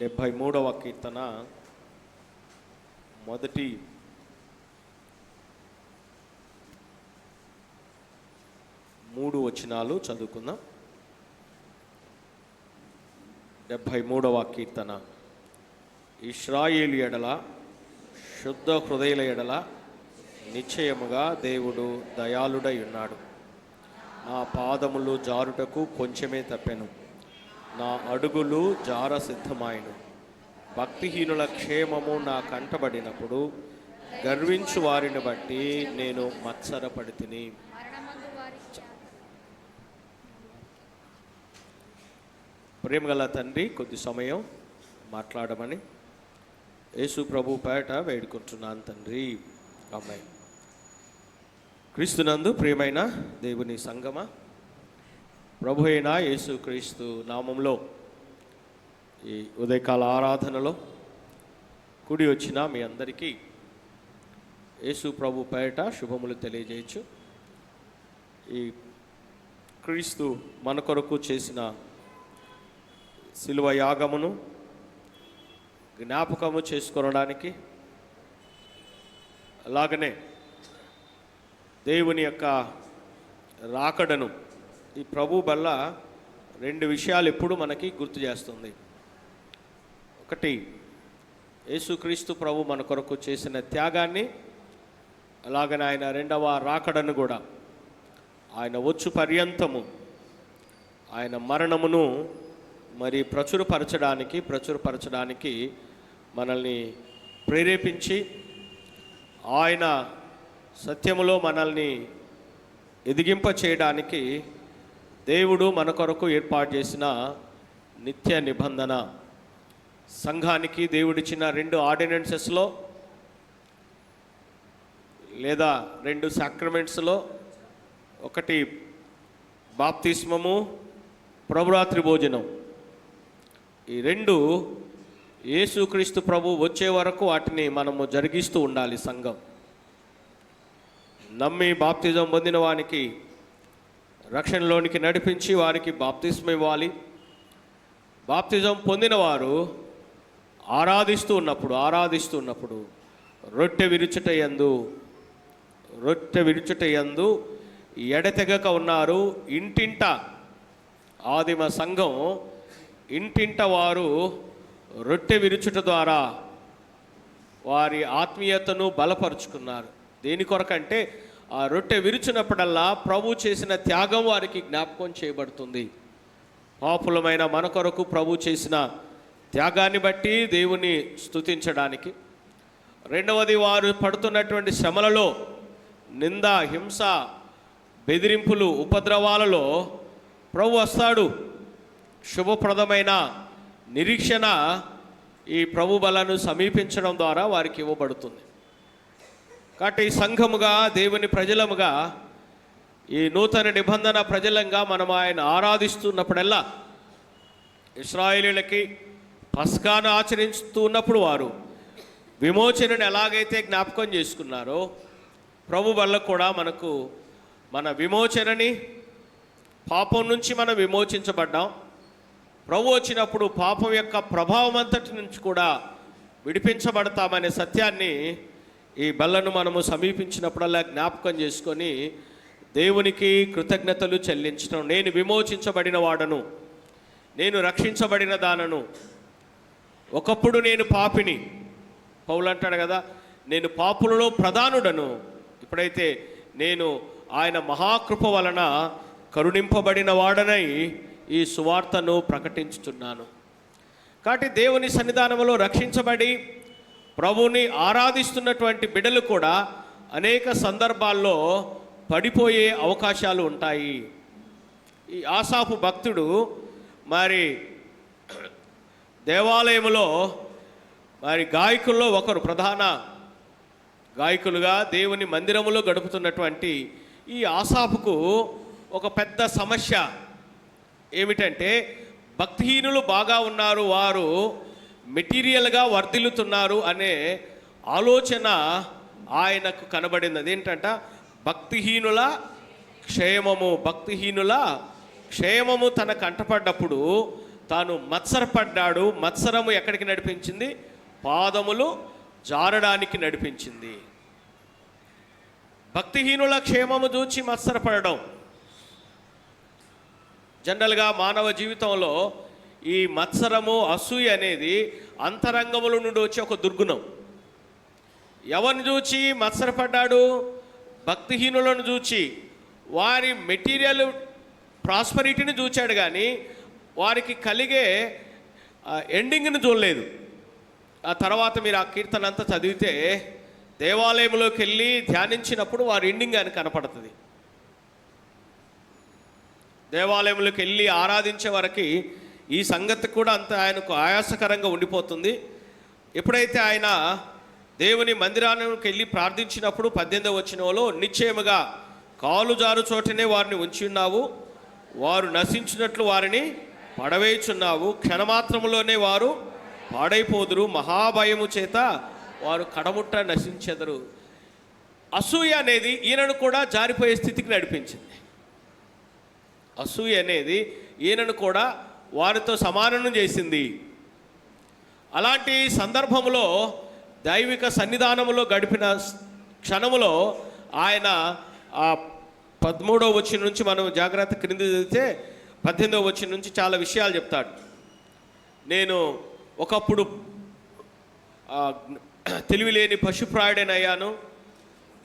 డెబ్భై మూడవ కీర్తన మొదటి మూడు వచనాలు చదువుకుందాం. డెబ్భై మూడవ కీర్తన. ఇస్రాయేలు ఎడల శుద్ధ హృదయుల ఎడల నిశ్చయముగా దేవుడు దయాళుడై ఉన్నాడు. నా పాదములు జారుటకు కొంచెమే తప్పెను. నా అడుగులు జార సిద్ధమాయను భక్తిహీనుల క్షేమము నా కంటబడినప్పుడు గర్వించు వారిని బట్టి నేను మత్సరపడి తిని ప్రేమగల తండ్రి కొద్ది సమయం మాట్లాడమని యేసు ప్రభు పేట వేడుకుంటున్నాను తండ్రి. అమ్మాయి క్రీస్తునందు ప్రియమైన దేవుని సంగమ? ప్రభు అయిన యేసు క్రీస్తు నామంలో ఈ ఉదయకాల ఆరాధనలో కుడి వచ్చిన మీ అందరికీ యేసు ప్రభు పేట శుభములు తెలియజేయచ్చు. ఈ క్రీస్తు మన కొరకు చేసిన శిలువ యాగమును జ్ఞాపకము చేసుకోవడానికి అలాగనే దేవుని యొక్క రాకడను ఈ ప్రభు వల్ల రెండు విషయాలు ఎప్పుడు మనకి గుర్తు చేస్తుంది. ఒకటి యేసుక్రీస్తు ప్రభు మన కొరకు చేసిన త్యాగాన్ని అలాగనే ఆయన రెండవ రాకడను కూడా ఆయన వచ్చు పర్యంతము ఆయన మరణమును మరి ప్రచురపరచడానికి ప్రచురపరచడానికి మనల్ని ప్రేరేపించి ఆయన సత్యములో మనల్ని ఎదిగింప చేయడానికి దేవుడు మన కొరకు ఏర్పాటు చేసిన నిత్య నిబంధన. సంఘానికి దేవుడిచ్చిన రెండు ఆర్డినెన్సెస్లో లేదా రెండు సాక్రమెంట్స్లో ఒకటి బాప్తిస్మము ప్రభురాత్రి భోజనం. ఈ రెండు యేసుక్రీస్తు ప్రభు వచ్చే వరకు వాటిని మనము జరిగిస్తూ ఉండాలి సంఘం. నమ్మి బాప్తిజం పొందిన వానికి రక్షణలోనికి నడిపించి వారికి బాప్తిజం ఇవ్వాలి. బాప్తిజం పొందిన వారు ఆరాధిస్తూ ఉన్నప్పుడు ఆరాధిస్తూ ఉన్నప్పుడు రొట్టె విరుచుట యందు రొట్టె విరుచుట యందు ఎడతెగక ఉన్నారు. ఇంటింట ఆదిమ సంఘం ఇంటింట వారు రొట్టె విరుచుట ద్వారా వారి ఆత్మీయతను బలపరుచుకున్నారు. దేని కొరకంటే ఆ రొట్టె విరుచునప్పుడల్లా ప్రభు చేసిన త్యాగం వారికి జ్ఞాపకం చేయబడుతుంది. పాపులమైన మన కొరకు ప్రభు చేసిన త్యాగాన్ని బట్టి దేవుని స్తుతించడానికి. రెండవది వారు పడుతున్నటువంటి శ్రమలలో నింద హింస బెదిరింపులు ఉపద్రవాలలో ప్రభు వస్తాడు. శుభప్రదమైన నిరీక్షణ ఈ ప్రభు బలను సమీపించడం ద్వారా వారికి ఇవ్వబడుతుంది. కాబట్టి ఈ సంఘముగా దేవుని ప్రజలముగా ఈ నూతన నిబంధన ప్రజలంగా మనం ఆయన ఆరాధిస్తున్నప్పుడల్లా ఇస్రాయేలీలకి పస్కాను ఆచరిస్తూ ఉన్నప్పుడు వారు విమోచనను ఎలాగైతే జ్ఞాపకం చేసుకున్నారో ప్రభు వల్ల కూడా మనకు మన విమోచనని పాపం నుంచి మనం విమోచించబడ్డాం. ప్రభు వచ్చినప్పుడు పాపం యొక్క ప్రభావం అంతటి నుంచి కూడా విడిపించబడతామనే సత్యాన్ని ఈ బల్లను మనము సమీపించినప్పుడల్లా జ్ఞాపకం చేసుకొని దేవునికి కృతజ్ఞతలు చెల్లించడం నేను విమోచించబడిన వాడను. నేను రక్షించబడిన దానను. ఒకప్పుడు నేను పాపిని. పౌలు అంటాడు కదా నేను పాపులలో ప్రధానుడను. ఇప్పుడైతే నేను ఆయన మహాకృప వలన కరుణింపబడిన వాడనై ఈ సువార్తను ప్రకటించుతున్నాను కాబట్టి దేవుని సన్నిధానంలో రక్షించబడి ప్రభుని ఆరాధిస్తున్నటువంటి బిడలు కూడా అనేక సందర్భాల్లో పడిపోయే అవకాశాలు ఉంటాయి. ఈ ఆసాపు భక్తుడు మరి దేవాలయములో మరి గాయకుల్లో ఒకరు ప్రధాన గాయకులుగా దేవుని మందిరములో గడుపుతున్నటువంటి ఈ ఆసాపుకు ఒక పెద్ద సమస్య ఏమిటంటే భక్తిహీనులు బాగా ఉన్నారు వారు మెటీరియల్గా వర్ధిల్లుతున్నారు అనే ఆలోచన ఆయనకు కనబడింది అదేంటంట భక్తిహీనుల క్షేమము భక్తిహీనుల క్షేమము తన కంటపడ్డప్పుడు తాను మత్సరపడ్డాడు. మత్సరము ఎక్కడికి నడిపించింది? పాదములు జారడానికి నడిపించింది. భక్తిహీనుల క్షేమము చూచి మత్సరపడడం. జనరల్గా మానవ జీవితంలో ఈ మత్సరము అసూయ అనేది అంతరంగముల నుండి వచ్చే ఒక దుర్గుణం. ఎవరిని చూచి మత్సరపడ్డాడు? భక్తిహీనులను చూచి. వారి మెటీరియల్ ప్రాస్పరిటీని చూచాడు కానీ వారికి కలిగే ఎండింగ్ని చూడలేదు. ఆ తర్వాత మీరు ఆ కీర్తన అంతా చదివితే దేవాలయంలోకి వెళ్ళి ధ్యానించినప్పుడు వారి ఎండింగ్ అని కనపడుతుంది. దేవాలయంలోకి వెళ్ళి ఆరాధించే వరకు ఈ సంగతి కూడా అంత ఆయనకు ఆయాసకరంగా ఉండిపోతుంది. ఎప్పుడైతే ఆయన దేవుని మందిరానికి వెళ్ళి ప్రార్థించినప్పుడు పద్దెనిమిదవ వచ్చినలో నిశ్చయముగా కాలు జారు చోటనే వారిని ఉంచి ఉన్నావు వారు నశించినట్లు వారిని పడవేయుచున్నావు. క్షణమాత్రములోనే వారు పాడైపోదురు మహాభయము చేత వారు కడముట్ట నశించెదరు. అసూయ అనేది ఈయనను కూడా జారిపోయే స్థితికి నడిపించింది. అసూయ అనేది ఈయనను కూడా వారితో సమానం చేసింది. అలాంటి సందర్భంలో దైవిక సన్నిధానములో గడిపిన క్షణములో ఆయన ఆ పదమూడవ వచ్చిన నుంచి మనం జాగ్రత్త క్రింద చదివితే పద్దెనిమిదవ వచ్చిన నుంచి చాలా విషయాలు చెప్తాడు. నేను ఒకప్పుడు తెలివిలేని పశుప్రాయుడనయ్యాను.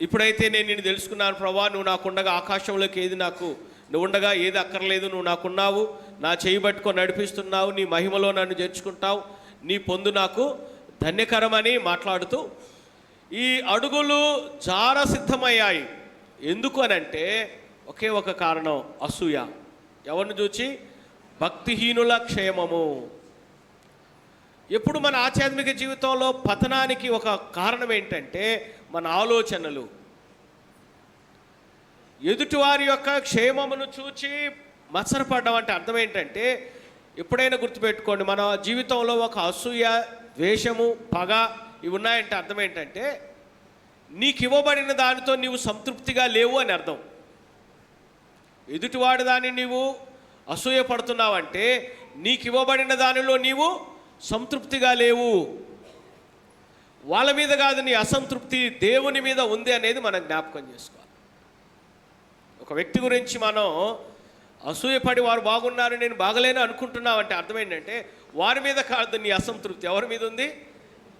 ఇప్పుడైతే నేను నిన్ను తెలుసుకున్నాను ప్రభా నువ్వు నాకుండగా ఆకాశంలోకి ఏది నాకు నువ్వు ఉండగా ఏది అక్కర్లేదు నువ్వు నాకున్నావు నా చేయి పట్టుకొని నడిపిస్తున్నావు నీ మహిమలో నన్ను చేర్చుకుంటావు నీ పొందు నాకు ధన్యకరమని మాట్లాడుతూ ఈ అడుగులు జార సిద్ధమయ్యాయి ఎందుకు అనంటే ఒకే ఒక కారణం అసూయ. ఎవరిని చూచి? భక్తిహీనుల క్షేమము. ఎప్పుడు మన ఆధ్యాత్మిక జీవితంలో పతనానికి ఒక కారణం ఏంటంటే మన ఆలోచనలు. ఎదుటివారి యొక్క క్షేమమును చూచి మత్సరపడడం అంటే అర్థం ఏంటంటే ఎప్పుడైనా గుర్తుపెట్టుకోండి మన జీవితంలో ఒక అసూయ ద్వేషము పగ ఇవి ఉన్నాయంటే అర్థం ఏంటంటే నీకు ఇవ్వబడిన దానితో నీవు సంతృప్తిగా లేవు అని అర్థం. ఎదుటివాడు దాన్ని నీవు అసూయ పడుతున్నావంటే నీకు ఇవ్వబడిన దానిలో నీవు సంతృప్తిగా లేవు. వాళ్ళ మీద కాదు నీ అసంతృప్తి దేవుని మీద ఉంది అనేది మనం జ్ఞాపకం చేసుకోవాలి. ఒక వ్యక్తి గురించి మనం అసూయపడి వారు బాగున్నారు నేను బాగలేను అనుకుంటున్నావు అంటే అర్థం ఏంటంటే వారి మీద కాదు నీ అసంతృప్తి. ఎవరి మీద ఉంది?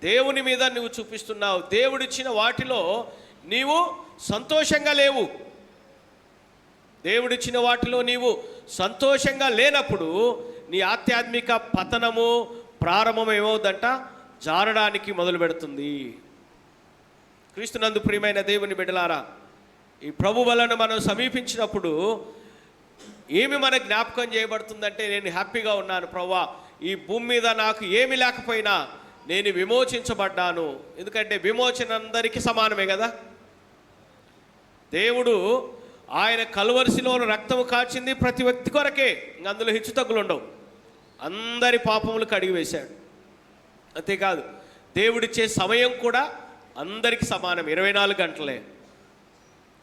దేవుని మీద నువ్వు చూపిస్తున్నావు. దేవుడిచ్చిన వాటిలో నీవు సంతోషంగా లేవు. దేవుడిచ్చిన వాటిలో నీవు సంతోషంగా లేనప్పుడు నీ ఆధ్యాత్మిక పతనము ప్రారంభం ఏమవుదంట? జారడానికి మొదలు పెడుతుంది క్రీస్తునందు ప్రియమైన దేవుని బిడ్డలారా ఈ ప్రభు వలన మనం సమీపించినప్పుడు ఏమి మన జ్ఞాపకం చేయబడుతుందంటే నేను హ్యాపీగా ఉన్నాను ప్రవ్వా. ఈ భూమి మీద నాకు ఏమి లేకపోయినా నేను విమోచించబడ్డాను. ఎందుకంటే విమోచన అందరికీ సమానమే కదా. దేవుడు ఆయన కలువరిసిలో రక్తము కాచింది ప్రతి వ్యక్తి కొరకే. ఇంక అందులో హెచ్చు తగ్గులు ఉండవు. అందరి పాపములు కడిగి వేశాడు. అంతేకాదు దేవుడిచ్చే సమయం కూడా అందరికీ సమానం. ఇరవై నాలుగు గంటలే.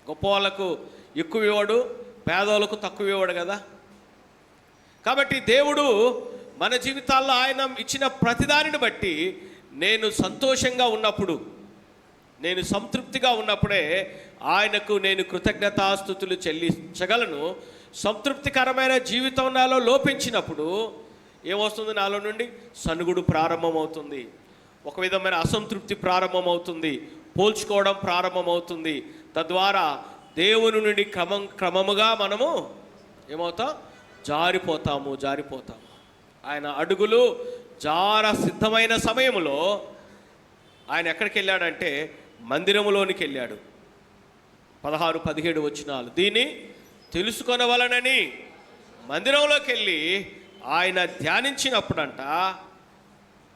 గొప్ప వాళ్ళకు ఎక్కువ ఇవ్వడు పేదవాళ్ళకు తక్కువ ఇవ్వడు కదా. కాబట్టి దేవుడు మన జీవితాల్లో ఆయన ఇచ్చిన ప్రతిదానిని బట్టి నేను సంతోషంగా ఉన్నప్పుడు నేను సంతృప్తిగా ఉన్నప్పుడే ఆయనకు నేను కృతజ్ఞతాస్థుతులు చెల్లించగలను. సంతృప్తికరమైన జీవితం నాలో లోపించినప్పుడు ఏమొస్తుంది నాలో నుండి? సనుగుడు ప్రారంభమవుతుంది. ఒక విధమైన అసంతృప్తి ప్రారంభమవుతుంది. పోల్చుకోవడం ప్రారంభమవుతుంది. తద్వారా దేవుని నుండి క్రమం క్రమముగా మనము ఏమవుతాం? జారిపోతాము జారిపోతాము. ఆయన అడుగులు జార సిద్ధమైన సమయంలో ఆయన ఎక్కడికి వెళ్ళాడంటే మందిరములోనికి వెళ్ళాడు. పదహారు పదిహేడు వచ్చినాలు దీన్ని తెలుసుకొనవలనని మందిరంలోకి వెళ్ళి ఆయన ధ్యానించినప్పుడంట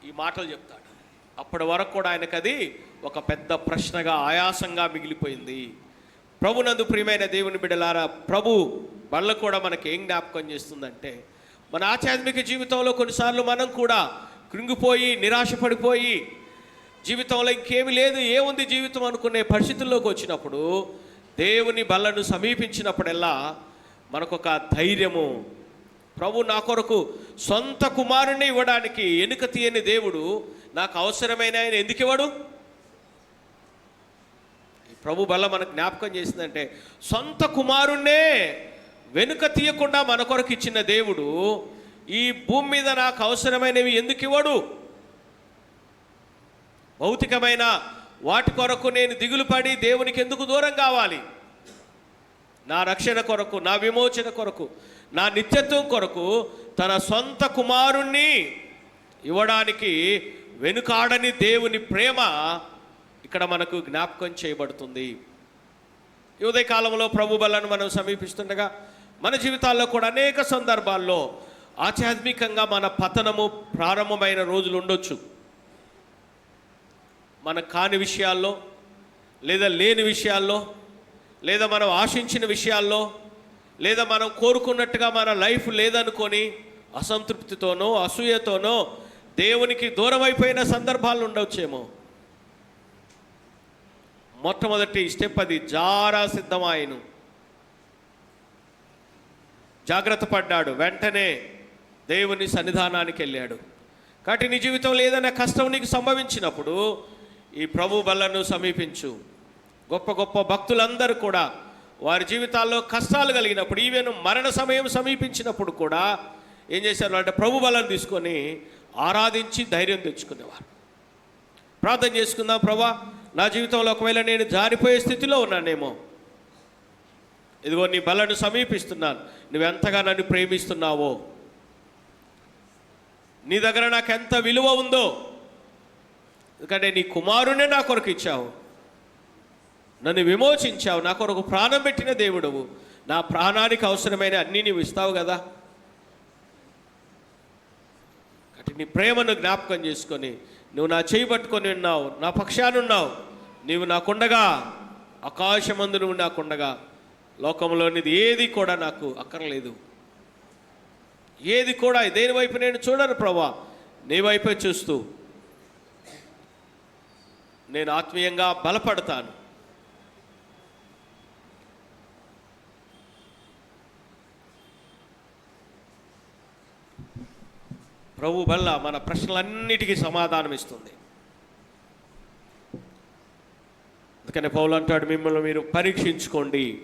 ఈ మాటలు చెప్తాడు. అప్పటి వరకు కూడా ఆయనకు అది ఒక పెద్ద ప్రశ్నగా ఆయాసంగా మిగిలిపోయింది. ప్రభునందు ప్రియమైన దేవుని బిడలారా ప్రభు బళ్ళ కూడా మనకి ఏం జ్ఞాపకం చేస్తుందంటే మన ఆధ్యాత్మిక జీవితంలో కొన్నిసార్లు మనం కూడా కృంగిపోయి నిరాశపడిపోయి జీవితంలో ఇంకేమి లేదు ఏముంది జీవితం అనుకునే పరిస్థితుల్లోకి వచ్చినప్పుడు దేవుని బల్లను సమీపించినప్పుడల్లా మనకొక ధైర్యము ప్రభు నా కొరకు సొంత కుమారుణ్ణి ఇవ్వడానికి ఎనుక తీయని దేవుడు నాకు అవసరమైన ఆయన ఎందుకు ఇవ్వడు ప్రభు బల్ల మనకు జ్ఞాపకం చేసిందంటే సొంత కుమారుణ్ణే వెనుక తీయకుండా మన కొరకు ఇచ్చిన దేవుడు ఈ భూమి మీద నాకు అవసరమైనవి ఎందుకు ఇవ్వడు? భౌతికమైన వాటి కొరకు నేను దిగులు పడి దేవునికి ఎందుకు దూరం కావాలి? నా రక్షణ కొరకు నా విమోచన కొరకు నా నిత్యత్వం కొరకు తన సొంత కుమారుణ్ణి ఇవ్వడానికి వెనుకాడని దేవుని ప్రేమ ఇక్కడ మనకు జ్ఞాపకం చేయబడుతుంది. ఉదయ కాలంలో ప్రభు బలను మనం సమీపిస్తుండగా మన జీవితాల్లో కూడా అనేక సందర్భాల్లో ఆధ్యాత్మికంగా మన పతనము ప్రారంభమైన రోజులు ఉండొచ్చు. మన కాని విషయాల్లో లేదా లేని విషయాల్లో లేదా మనం ఆశించిన విషయాల్లో లేదా మనం కోరుకున్నట్టుగా మన లైఫ్ లేదనుకొని అసంతృప్తితోనో అసూయతోనో దేవునికి దూరమైపోయిన సందర్భాలు ఉండవచ్చేమో మొట్టమొదటి స్టెప్ అది. జారా సిద్ధమాయను. జాగ్రత్త పడ్డాడు. వెంటనే దేవుని సన్నిధానానికి వెళ్ళాడు. కాబట్టి నీ జీవితంలో ఏదైనా కష్టం నీకు సంభవించినప్పుడు ఈ ప్రభు బలను సమీపించు. గొప్ప గొప్ప భక్తులందరూ కూడా వారి జీవితాల్లో కష్టాలు కలిగినప్పుడు ఈవెన్ మరణ సమయం సమీపించినప్పుడు కూడా ఏం చేశారు? అంటే ప్రభు బలం తీసుకొని ఆరాధించి ధైర్యం తెచ్చుకునేవారు. ప్రార్థన చేసుకుందాం ప్రభా. నా జీవితంలో ఒకవేళ నేను జారిపోయే స్థితిలో ఉన్నానేమో ఇదిగో నీ బలను సమీపిస్తున్నాను. నువ్వెంతగా నన్ను ప్రేమిస్తున్నావో నీ దగ్గర నాకు ఎంత విలువ ఉందో ఎందుకంటే నీ కుమారునే నా కొరకు ఇచ్చావు. నన్ను విమోచించావు. నా కొరకు ప్రాణం పెట్టిన దేవుడవు. నా ప్రాణానికి అవసరమైన అన్నీ నీవు ఇస్తావు కదా. కాబట్టి నీ ప్రేమను జ్ఞాపకం చేసుకొని నువ్వు నా చేయి పట్టుకొని ఉన్నావు నా పక్షానున్నావు నీవు నాకుండగా ఆకాశమందు నువ్వు నాకుండగా లోకంలోనిది ఏది కూడా నాకు అక్కర్లేదు. ఏది కూడా దేని వైపు నేను చూడను ప్రభా నీ వైపే చూస్తూ. నేను ఆత్మీయంగా బలపడతాను. ప్రభు వల్ల మన ప్రశ్నలన్నిటికీ సమాధానం ఇస్తుంది అందుకని పౌలు అంటాడు మిమ్మల్ని మీరు పరీక్షించుకోండి.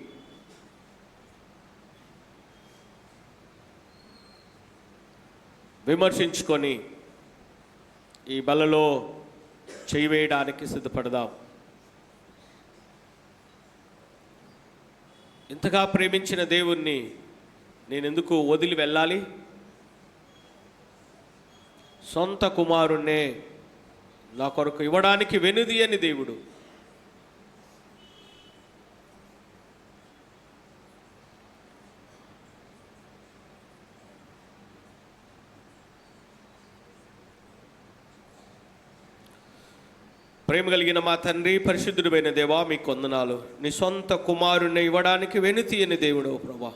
విమర్శించుకొని ఈ బలలో చేయి వేయడానికి సిద్ధపడదాం. ఇంతగా ప్రేమించిన దేవుణ్ణి నేను ఎందుకు వదిలి వెళ్ళాలి? సొంత కుమారుణ్ణే నా కొరకు ఇవ్వడానికి వెనుది అని దేవుడు. ప్రేమ కలిగిన మా తండ్రి పరిశుద్ధుడైన దేవా మీ కొందనాలు. నీ సొంత కుమారుణ్ణి ఇవ్వడానికి వెనుతీయని దేవుడు ప్రభా.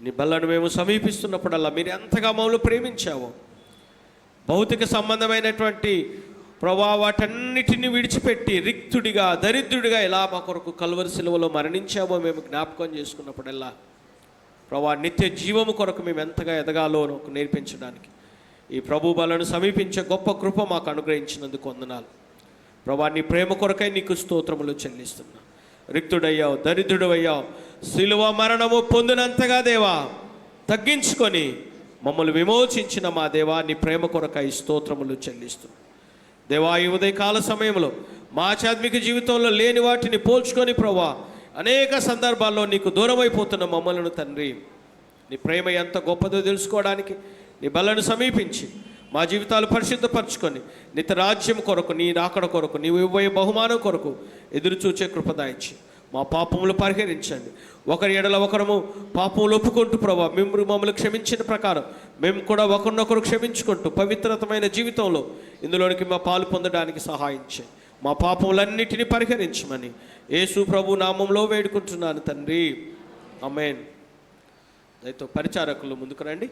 నీ బల్లను మేము సమీపిస్తున్నప్పుడల్లా మీరు ఎంతగా మమ్మల్ని ప్రేమించావో. భౌతిక సంబంధమైనటువంటి ప్రభా వాటన్నిటిని విడిచిపెట్టి రిక్తుడిగా దరిద్రుడిగా ఎలా మా కొరకు కలువరి సెలవులో మరణించామో మేము జ్ఞాపకం చేసుకున్నప్పుడల్లా ప్రభా నిత్య జీవము కొరకు మేము ఎంతగా ఎదగాలో నేర్పించడానికి ఈ ప్రభు బలను సమీపించే గొప్ప కృప మాకు అనుగ్రహించినందుకు వందనాలు. ప్రభా నీ ప్రేమ కొరకై నీకు స్తోత్రములు చెల్లిస్తున్నా. రిక్తుడయ్యావు దరిద్రుడయ్యావు శిలువ మరణము పొందినంతగా దేవా తగ్గించుకొని మమ్మల్ని విమోచించిన మా దేవా నీ ప్రేమ కొరకై స్తోత్రములు చెల్లిస్తున్నాం. దేవా ఈ ఉదయకాల సమయంలో మా ఆధ్యాత్మిక జీవితంలో లేని వాటిని పోల్చుకొని ప్రభా అనేక సందర్భాల్లో నీకు దూరమైపోతున్న మమ్మలను తండ్రి. నీ ప్రేమ ఎంత గొప్పదో తెలుసుకోవడానికి నీ బలను సమీపించి మా జీవితాలు పరిశుద్ధపరచుకొని నిత్య రాజ్యం కొరకు నీ రాకడ కొరకు నీవు ఇవ్వే బహుమానం కొరకు ఎదురు చూచే కృపదాయించి మా పాపములు పరిహరించండి. ఒకరి ఎడల ఒకరము పాపములు ఒప్పుకుంటూ ప్రభా మేము మమ్మల్ని క్షమించిన ప్రకారం మేము కూడా ఒకరినొకరు క్షమించుకుంటూ పవిత్రతమైన జీవితంలో ఇందులోనికి మా పాలు పొందడానికి సహాయం మా పాపములన్నిటినీ పరిహరించమని యేసు ప్రభు నామంలో వేడుకుంటున్నాను తండ్రి. అమేన్ దయతో పరిచారకులు ముందుకు రండి.